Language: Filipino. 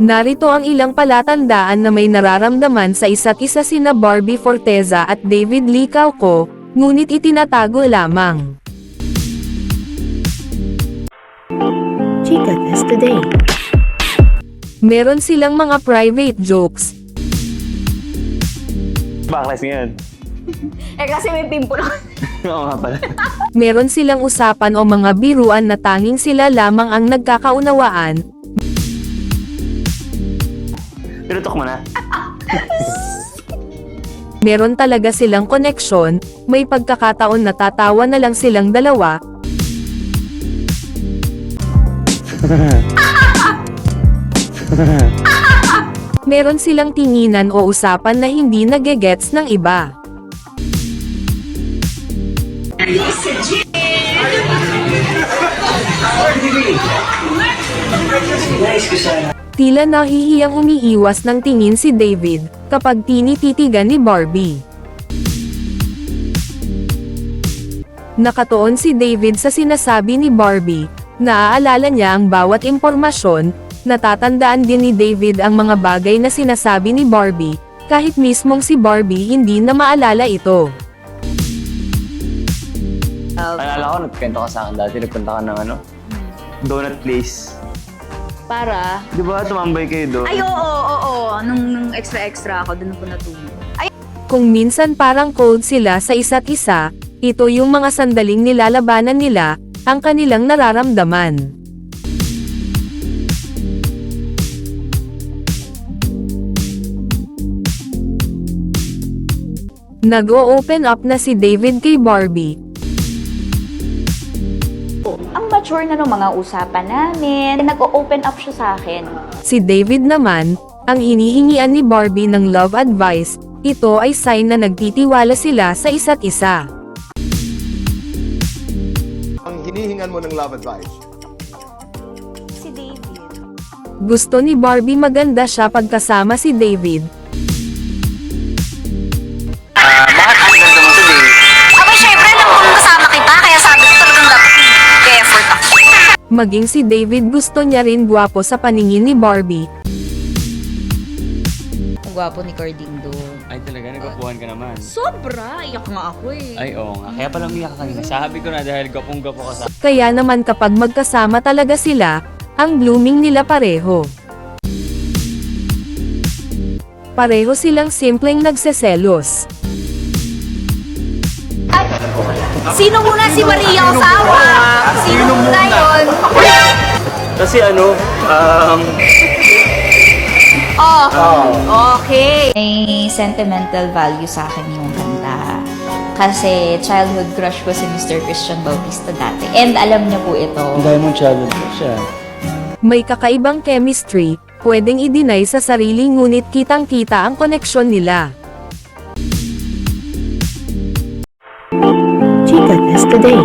Narito ang ilang palatandaan na may nararamdaman sa isa't isa sina Barbie Forteza at David Lee Cauco, ngunit itinatago lamang. Chica Test Today. Meron silang mga private jokes, Backless ngayon. Eh kasi may pimple. Oo nga pala. meron silang usapan o mga biruan na tanging sila lamang ang nagkakaunawaan, Pinutok mo na. meron talaga silang koneksyon, may pagkakataon na tatawa na lang silang dalawa, meron silang tinginan o usapan na hindi nagegets ng iba. Tila nahihiyang umiiwas ng tingin si David, kapag tinititigan ni Barbie. Nakatuon si David sa sinasabi ni Barbie, naaalala niya ang bawat impormasyon, natatandaan din ni David ang mga bagay na sinasabi ni Barbie, kahit mismong si Barbie hindi na maalala ito. Alala ko, nagkwento ka sa akin dati. Nagpunta ka ng ano? Donut place. Para... Di ba tumambay kayo doon? Ay, oo, oo, oo. Nung, nung extra-extra ako, dun ako natulog. Ay, Kung minsan parang cold sila sa isa't isa, ito yung mga sandaling nilalabanan nila, ang kanilang nararamdaman. Nag-o-open up na si David kay Barbie, ang mature na nung mga usapan namin. Nag-open up siya sa akin. Si David naman, ang hinihingian ni Barbie ng love advice, ito ay sign na nagtitiwala sila sa isa't isa. ang hinihingan mo ng love advice? Si David. Gusto ni Barbie maganda siya pagkasama si David, maging si David gusto niya rin gwapo sa paningin ni Barbie, Ang gwapo ni Carding doon. Ay talaga, nagkapuhan ka naman. Sobra! Iyak nga ako eh. Ay oo nga, kaya pala umiyak ka kanina. Sabi ko na dahil gapong gapo ka sa kaya naman kapag magkasama talaga sila, ang blooming nila pareho. Pareho silang simpleng nagseselos. Sino muna si Maria Osawa? Sino? Kasi ano, um, Oh, okay. May sentimental value sa akin yung kanta. Kasi childhood crush ko si Mr. Christian Bautista dati. And alam niya po ito. Diamond Challenge siya. May kakaibang chemistry, pwedeng i-deny sa sarili ngunit kitang-kita ang koneksyon nila. Chica Test Today.